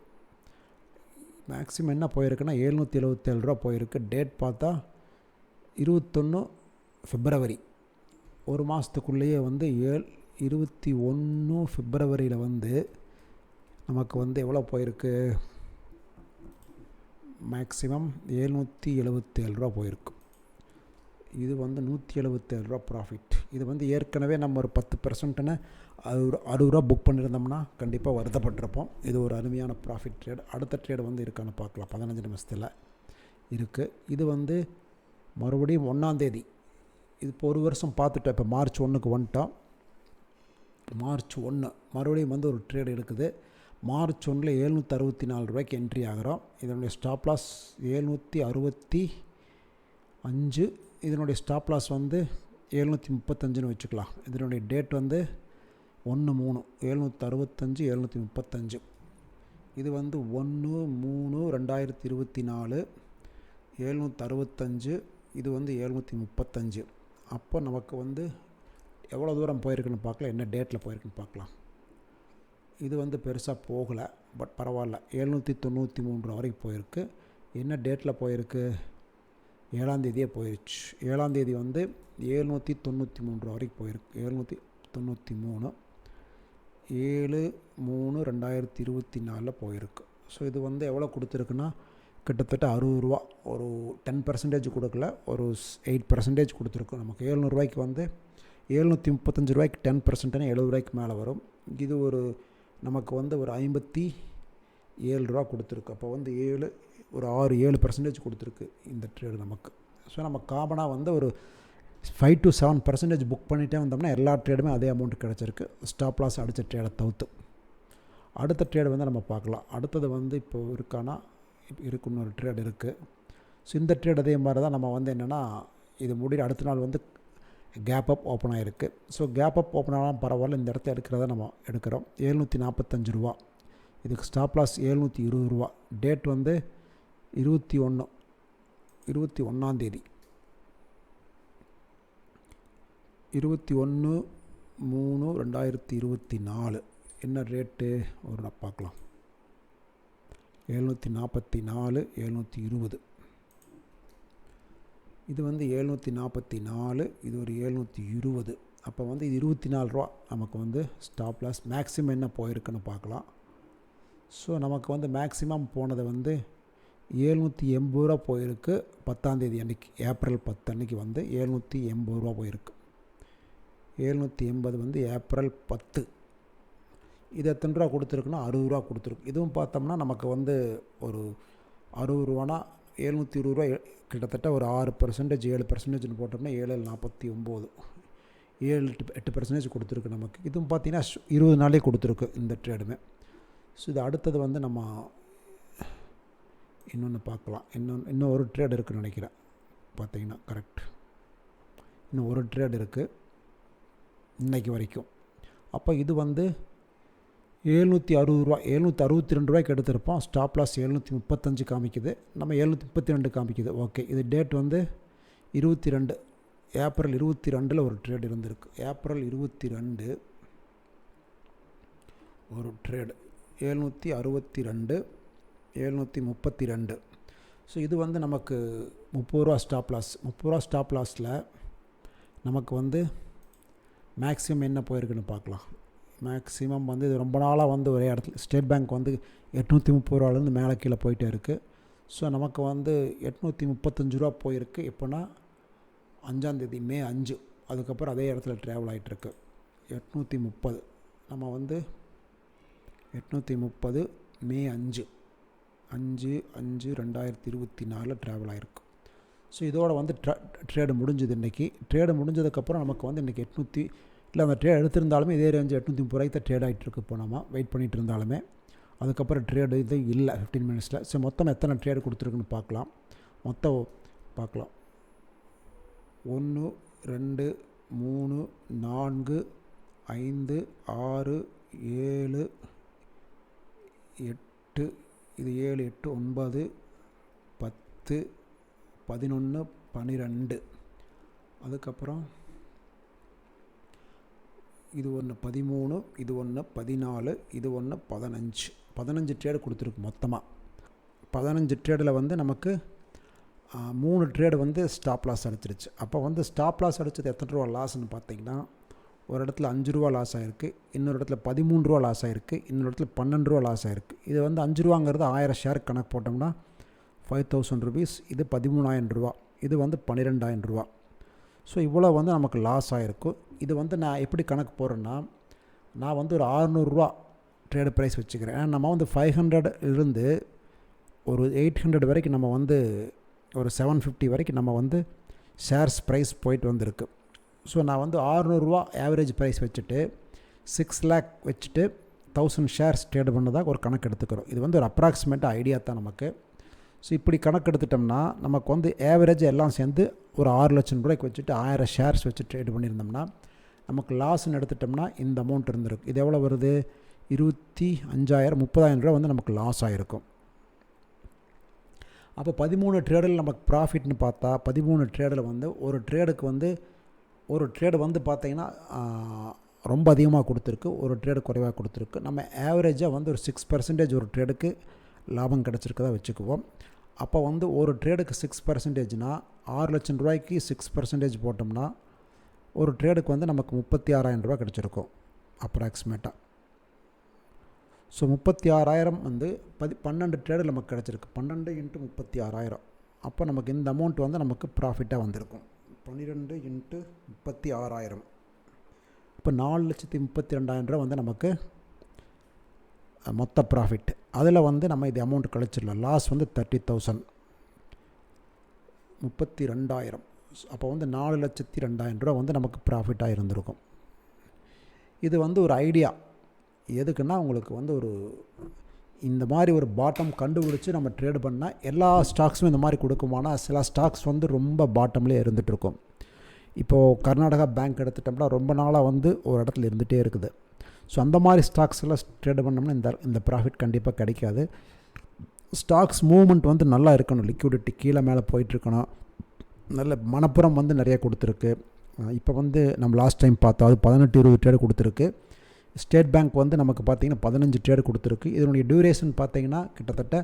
மேக்ஸிமம் என்ன போயிருக்குன்னா எழுநூற்றி எழுபத்தேழு ரூபா போயிருக்கு. டேட் பார்த்தா இருபத்தொன்று ஃபிப்ரவரி ஒரு மாதத்துக்குள்ளேயே வந்து ஏழு இருபத்தி ஒன்று ஃபிப்ரவரியில் வந்து நமக்கு வந்து எவ்வளோ போயிருக்கு? மேக்ஸிமம் எழுநூற்றி எழுபத்தேழு ரூபா போயிருக்கு. இது வந்து நூற்றி எழுபத்தேழு ரூபா ப்ராஃபிட் இது வந்து ஏற்கனவே நம்ம ஒரு பத்து பெர்சன்ட்டுன்னு அறுபது அறுபது ரூபா புக் பண்ணியிருந்தோம்னா கண்டிப்பாக வருத்தப்பட்டிருப்போம். இது ஒரு அருமையான ப்ராஃபிட் ட்ரேட் அடுத்த ட்ரேடு வந்து இருக்கான்னு பார்க்கலாம். பதினஞ்சு நிமிஷத்தில் இருக்குது இது வந்து மறுபடியும் ஒன்றாந்தேதி இது இப்போ ஒரு வருஷம் பார்த்துட்டோம். இப்போ மார்ச் ஒன்றுக்கு வந்துட்டோம். மார்ச் ஒன்று மறுபடியும் வந்து ஒரு ட்ரேடு எடுக்குது. மார்ச் ஒன்றில் எழுநூற்றி அறுபத்தி நாலு ரூபாய்க்கு என்ட்ரி ஆகிறோம். இதனுடைய ஸ்டாப் லாஸ் எழுநூற்றி அறுபத்தி அஞ்சு. இதனுடைய ஸ்டாப் லாஸ் வந்து எழுநூற்றி முப்பத்தஞ்சுன்னு வச்சுக்கலாம். இதனுடைய டேட் வந்து ஒன்று மூணு எழுநூற்றி அறுபத்தஞ்சு எழுநூற்றி முப்பத்தஞ்சு. இது வந்து ஒன்று மூணு ரெண்டாயிரத்தி இருபத்தி நாலு எழுநூற்றி அறுபத்தஞ்சு இது வந்து எழுநூற்றி முப்பத்தஞ்சு. அப்போ நமக்கு வந்து எவ்வளோ தூரம் போயிருக்குன்னு பார்க்கலாம் என்ன டேட்டில் போயிருக்குன்னு பார்க்கலாம். இது வந்து பெருசாக போகலை பட் பரவாயில்ல. எழுநூற்றி தொண்ணூற்றி மூணு ரூபா வரைக்கும் போயிருக்கு. என்ன டேட்டில் போயிருக்கு? ஏழாந்தேதியே போயிடுச்சு ஏழாந்தேதி வந்து ஏழ்நூற்றி தொண்ணூற்றி மூணு ரூபா வரைக்கும் போயிருக்கு. ஏழ்நூற்றி தொண்ணூற்றி மூணு ஏழு மூணு ரெண்டாயிரத்தி இருபத்தி நாலில் போயிருக்கு. ஸோ இது வந்து எவ்வளோ கொடுத்துருக்குன்னா கிட்டத்தட்ட அறுபது ரூபா. ஒரு டென் பர்சன்டேஜ் கொடுக்கல ஒரு எயிட் பர்சன்டேஜ் கொடுத்துருக்கு. நமக்கு ஏழ்நூறுவாய்க்கு வந்து ஏழ்நூற்றி முப்பத்தஞ்சு ரூபாய்க்கு டென் பர்சன்ட்னா எழுபது ரூபாய்க்கு மேலே வரும். இது ஒரு நமக்கு வந்து ஒரு ஐம்பத்தி ஏழு ரூபா கொடுத்துருக்கு. அப்போ வந்து ஏழு ஒரு ஆறு ஏழு பர்சன்டேஜ் கொடுத்துருக்கு இந்த ட்ரேடு நமக்கு. ஸோ நம்ம காமனாக வந்து ஒரு five to seven percentage book பண்ணிகிட்டே வந்தோம்னா எல்லா ட்ரேடுமே அதே அமௌண்ட் கிடச்சிருக்கு. ஸ்டாப் லாஸ் அடித்த ட்ரேடை தவிர்த்து. அடுத்த ட்ரேடு வந்து நம்ம பார்க்கலாம். அடுத்தது வந்து இப்போ இருக்கானா? இப்போ இருக்கு இன்னொரு ட்ரேடு இருக்குது ஸோ இந்த ட்ரேட் அதே மாதிரி தான் நம்ம வந்து என்னென்னா இது முடிகிற அடுத்த நாள் வந்து கேப் அப் ஓப்பன் ஆகிருக்கு ஸோ கேப் அப் ஓப்பன் ஆனாலும் பரவாயில்ல இந்த இடத்த எடுக்கிறத நம்ம எடுக்கிறோம். எழுநூற்றி நாற்பத்தஞ்சு ரூபா. இதுக்கு ஸ்டாப் லாஸ் எழுநூற்றி இருபது ரூபா. டேட் வந்து இருபத்தி ஒன்று இருபத்தி ஒன்றாந்தேதி இருபத்தி ஒன்று மூணு ரெண்டாயிரத்தி இருபத்தி நாலு. என்ன ரேட்டு ஒரு நான் பார்க்கலாம் எழுநூற்றி நாற்பத்தி நாலு எழுநூற்றி இருபது இது வந்து எழுநூற்றி நாற்பத்தி நாலு இது ஒரு எழுநூற்றி இருபது. அப்போ வந்து இது இருபத்தி நாலு ரூபா. நமக்கு வந்து ஸ்டாப் லாஸ் மேக்ஸிமம் என்ன போயிருக்குன்னு பார்க்கலாம். ஸோ நமக்கு வந்து மேக்ஸிமம் போனது வந்து ஏழ்நூற்றி எண்பது ரூபா போயிருக்கு. பத்தாந்தேதி அன்னைக்கு ஏப்ரல் பத்து அன்னைக்கு வந்து ஏழ்நூற்றி எண்பது ரூபா போயிருக்கு. ஏழ்நூற்றி எண்பது வந்து ஏப்ரல் பத்து. இது எத்தனை ரூபா கொடுத்துருக்குன்னா அறுபது ரூபா கொடுத்துருக்கு. இதுவும் பார்த்தோம்னா நமக்கு வந்து ஒரு அறுபது ரூபானா எழுநூற்றி இருபது ரூபா கிட்டத்தட்ட ஒரு ஆறு பர்சன்டேஜ் ஏழு பர்சன்டேஜ்னு போட்டோம்னா ஏழு நாற்பத்தி ஒம்பது. ஏழு எட்டு எட்டு பர்சன்டேஜ் கொடுத்துருக்கு நமக்கு. இதுவும் பார்த்தீங்கன்னா இருபது நாளே கொடுத்துருக்கு இந்த ட்ரேடுமே. ஸோ இது அடுத்தது வந்து நம்ம இன்னொன்று பார்க்கலாம். இன்னொன்று இன்னும் ஒரு ட்ரேட் இருக்குதுன்னு நினைக்கிறேன். பார்த்தீங்கன்னா கரெக்ட் இன்னும் ஒரு ட்ரேட் இருக்குது இன்றைக்கு வரைக்கும். அப்போ இது வந்து எழுநூற்றி அறுபது ரூபா எழுநூற்றி அறுபத்தி ரெண்டு ரூபாய்க்கு எடுத்திருப்போம். ஸ்டாப் லாஸ் எழுநூற்றி முப்பத்தஞ்சு காமிக்குது. நம்ம எழுநூற்றி முப்பத்தி ரெண்டு காமிக்குது. ஓகே இது டேட் வந்து இருபத்தி ரெண்டு ஏப்ரல் இருபத்தி ரெண்டில் ஒரு ட்ரேட் இருந்திருக்கு. ஏப்ரல் இருபத்தி ரெண்டு ஒரு ட்ரேடு எழுநூற்றி அறுபத்தி ரெண்டு எழுநூற்றி முப்பத்தி ரெண்டு. ஸோ இது வந்து நமக்கு முப்பது ரூபா ஸ்டாப் லாஸ் முப்பது ரூபா ஸ்டாப் லாஸில் நமக்கு வந்து மேக்ஸிமம் என்ன போயிருக்குன்னு பார்க்கலாம். மேக்ஸிமம் வந்து இது ரொம்ப நாளாக வந்து ஒரே இடத்துல ஸ்டேட் பேங்க் வந்து எட்நூற்றி முப்பது ரூபாலேருந்து மேலே கீழே போயிட்டே இருக்குது ஸோ நமக்கு வந்து எட்நூற்றி முப்பத்தஞ்சு ரூபா போயிருக்கு. எப்போனா அஞ்சாந்தேதி மே அஞ்சு. அதுக்கப்புறம் அதே இடத்துல ட்ராவல் ஆகிட்டுருக்கு எட்நூற்றி முப்பது. நம்ம வந்து எட்நூற்றி முப்பது மே அஞ்சு. அஞ்சு அஞ்சு ரெண்டாயிரத்தி இருபத்தி நாலில் ட்ராவல் ஆகிருக்கு ஸோ இதோட வந்து ட்ரா ட்ரேடு முடிஞ்சுது இன்றைக்கி ட்ரேடு முடிஞ்சதுக்கப்புறம் நமக்கு வந்து இன்றைக்கி எட்நூற்றி இல்லை அந்த ட்ரேட் எடுத்திருந்தாலுமே இதே ரேஞ்சு எட்நூற்றி முப்பது ரூபாய்க்கு ட்ரேட் ஆகிட்டு இருக்கு போனோமா வெயிட் பண்ணிகிட்டு இருந்தாலுமே. அதுக்கப்புறம் ட்ரேடு இது இல்லை ஃபிஃப்டீன் மினிட்ஸில் ஸோ மொத்தம் எத்தனை ட்ரேடு கொடுத்துருக்குன்னு பார்க்கலாம். மொத்தம் பார்க்கலாம். ஒன்று ரெண்டு மூணு நான்கு ஐந்து ஆறு ஏழு எட்டு இது ஏழு எட்டு ஒன்பது பத்து பதினொன்று பன்னிரெண்டு அதுக்கப்புறம் இது ஒன்று பதிமூணு இது ஒன்று பதினாலு இது ஒன்று பதினஞ்சு. பதினஞ்சு ட்ரேடு கொடுத்துருக்கு மொத்தமாக பதினஞ்சு ட்ரேடில் வந்து நமக்கு மூணு ட்ரேடு வந்து ஸ்டாப் லாஸ் அடிச்சிருச்சு. அப்போ வந்து ஸ்டாப் லாஸ் அடித்தது எத்தனை ரூபா லாஸ்ன்னு பார்த்தீங்கன்னா ஒரு இடத்துல அஞ்சு ரூபா லாஸ் ஆகிருக்கு இன்னொரு இடத்துல பதிமூணு ரூபா லாஸ் ஆகிருக்கு இன்னொரு இடத்துல பன்னெண்டு ரூபா லாஸ் ஆகிருக்கு இது வந்து அஞ்சு ரூபாங்கிறது ஆயிரம் ஷேர் கணக்கு போட்டோம்னா ஃபைவ் தௌசண்ட் ருபீஸ் இது பதிமூணாயிரம் ரூபா. இது வந்து பன்னிரெண்டாயிரம் ரூபா. ஸோ இவ்வளோ வந்து நமக்கு லாஸ் ஆகிருக்கும் இது வந்து நான் எப்படி கணக்கு போகிறேன்னா நான் வந்து ஒரு ஆறுநூறுரூவா ட்ரேடு ப்ரைஸ் வச்சுக்கிறேன். ஏன்னா நம்ம வந்து ஃபைவ் ஹண்ட்ரட் இருந்து ஒரு எயிட் ஹண்ட்ரட் வரைக்கும் நம்ம வந்து ஒரு செவன் ஃபிஃப்டி வரைக்கும் நம்ம வந்து ஷேர்ஸ் ப்ரைஸ் போயிட்டு வந்திருக்கு. ஸோ நான் வந்து ஆறுநூறுவா ஆவரேஜ் ப்ரைஸ் வச்சுட்டு சிக்ஸ் லேக் வச்சுட்டு தௌசண்ட் ஷேர்ஸ் ட்ரேடு பண்ணதாக ஒரு கணக்கு எடுத்துக்கிறோம். இது வந்து ஒரு அப்ராக்சிமேட்டாக ஐடியா தான் நமக்கு. ஸோ இப்படி கணக்கு எடுத்துட்டோம்னா நமக்கு வந்து ஆவரேஜ் எல்லாம் சேர்ந்து ஒரு ஆறு லட்சம் ரூபாய்க்கு வச்சுட்டு ஆயிரம் ஷேர்ஸ் வச்சு ட்ரேட் பண்ணியிருந்தோம்னா நமக்கு லாஸ்ன்னு எடுத்துட்டோம்னா இந்த அமௌண்ட் இருந்திருக்கு இது எவ்வளோ வருது? இருபத்தி அஞ்சாயிரம் முப்பதாயிரம் ரூபா வந்து நமக்கு லாஸ் ஆகிருக்கும் அப்போ பதிமூணு ட்ரேடில் நமக்கு ப்ராஃபிட்னு பார்த்தா பதிமூணு ட்ரேடில் வந்து ஒரு ட்ரேடுக்கு வந்து ஒரு ட்ரேடு வந்து பார்த்திங்கன்னா ரொம்ப அதிகமாக கொடுத்துருக்கு. ஒரு ட்ரேடு குறைவாக கொடுத்துருக்கு. நம்ம ஆவரேஜாக வந்து ஒரு சிக்ஸ் பர்சன்டேஜ் ஒரு ட்ரேடுக்கு லாபம் கிடச்சிருக்கதா வச்சுக்குவோம். அப்போ வந்து ஒரு ட்ரேடுக்கு சிக்ஸ் பர்சன்டேஜ்னால் ஆறு லட்சம் ரூபாய்க்கு சிக்ஸ் பர்சன்டேஜ் போட்டோம்னா ஒரு ட்ரேடுக்கு வந்து நமக்கு முப்பத்தி ஆறாயிரம் ரூபா கிடச்சிருக்கும் அப்ராக்சிமேட்டாக ஸோ முப்பத்தி ஆறாயிரம் வந்து பதி பன்னெண்டு ட்ரேடு நமக்கு கிடச்சிருக்கு. பன்னெண்டு இன்ட்டு முப்பத்தி ஆறாயிரம் அப்போ நமக்கு இந்த அமௌண்ட் வந்து நமக்கு ப்ராஃபிட்டாக வந்திருக்கும். பன்னிரெண்டு இன்ட்டு முப்பத்தி ஆறாயிரம் இப்போ நாலு லட்சத்தி முப்பத்தி ரெண்டாயிரம் ரூபா வந்து நமக்கு மொத்த ப்ராஃபிட் அதில் வந்து நம்ம இது அமௌண்ட் கழிச்சிடலாம். லாஸ் வந்து தேர்ட்டி தௌசண்ட் முப்பத்தி ரெண்டாயிரம். அப்போ வந்து நாலு லட்சத்தி ரெண்டாயிரம் ரூபா வந்து நமக்கு ப்ராஃபிட்டாக இருந்திருக்கும். இது வந்து ஒரு ஐடியா எதுக்குன்னா உங்களுக்கு வந்து ஒரு இந்த மாதிரி ஒரு பாட்டம் கண்டுபிடிச்சி நம்ம ட்ரேட் பண்ணால் எல்லா ஸ்டாக்ஸும் இந்த மாதிரி கொடுக்குமானா சில ஸ்டாக்ஸ் வந்து ரொம்ப பாட்டம்லேயே இருந்துகிட்ருக்கும் இப்போது கர்நாடகா பேங்க் எடுத்துட்டோம்னா ரொம்ப நாளாக வந்து ஒரு இடத்துல இருந்துகிட்டே இருக்குது. ஸோ அந்த மாதிரி ஸ்டாக்ஸ் எல்லாம் ட்ரேட் பண்ணோம்னா இந்த இந்த ப்ராஃபிட் கண்டிப்பாக கிடைக்காது. ஸ்டாக்ஸ் மூவ்மெண்ட் வந்து நல்லா இருக்கணும். லிக்விடிட்டி கீழே மேலே போயிட்டுருக்கணும். நல்ல மணப்புறம் வந்து நிறைய கொடுத்துருக்கு. இப்போ வந்து நம்ம லாஸ்ட் டைம் பார்த்தோம் அது பதினெட்டு இருபது ட்ரேடு கொடுத்துருக்கு. ஸ்டேட் பேங்க் வந்து நமக்கு பார்த்தீங்கன்னா பதினஞ்சு ட்ரேடு கொடுத்துருக்கு. இதனுடைய டியூரேஷன் பார்த்தீங்கன்னா கிட்டத்தட்ட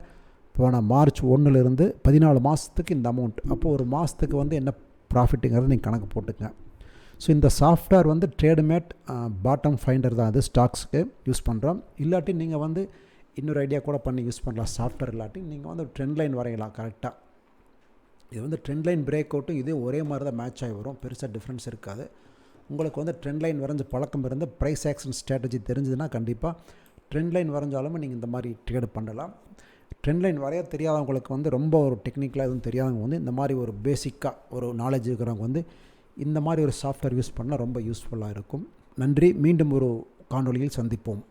போன மார்ச் ஒன்றுலேருந்து பதினாலு மாதத்துக்கு இந்த அமௌண்ட் அப்போது ஒரு மாதத்துக்கு வந்து என்ன ப்ராஃபிட்டுங்கிறத நீங்கள் கணக்கு போட்டுக்கங்க. ஸோ இந்த சாஃப்ட்வேர் வந்து ட்ரேடுமேட் பாட்டம் ஃபைண்டர் தான். அது ஸ்டாக்ஸ்க்கு யூஸ் பண்ணுறோம் இல்லாட்டி நீங்கள் வந்து இன்னொரு ஐடியா கூட பண்ணி யூஸ் பண்ணலாம். சாஃப்ட்வேர் இல்லாட்டி நீங்கள் வந்து ட்ரெண்ட் லைன் வரையலாம் கரெக்டாக இது வந்து ட்ரெண்ட் லைன் பிரேக் அவுட்டும் இதே ஒரே மாதிரி தான் மேட்ச் ஆகி வரும். பெருசாக டிஃப்ரென்ஸ் இருக்காது. உங்களுக்கு வந்து ட்ரெண்ட் லைன் வரைஞ்ச பழக்கம் இருந்து ப்ரைஸ் ஆக்ஷன் ஸ்ட்ராட்டஜி தெரிஞ்சதுன்னா கண்டிப்பாக ட்ரெண்ட் லைன் வரைஞ்சாலும் நீங்கள் இந்த மாதிரி ட்ரேடு பண்ணலாம். ட்ரெண்ட் லைன் வரைய தெரியாதவங்களுக்கு வந்து ரொம்ப ஒரு டெக்னிக்கலாக எதுவும் தெரியாதவங்க வந்து இந்த மாதிரி ஒரு பேசிக்காக ஒரு நாலேஜ் இருக்கிறவங்க வந்து இந்த மாதிரி ஒரு சாஃப்ட்வேர் யூஸ் பண்ணால் ரொம்ப யூஸ்ஃபுல்லாக இருக்கும். நன்றி. மீண்டும் ஒரு காணொளியில் சந்திப்போம்.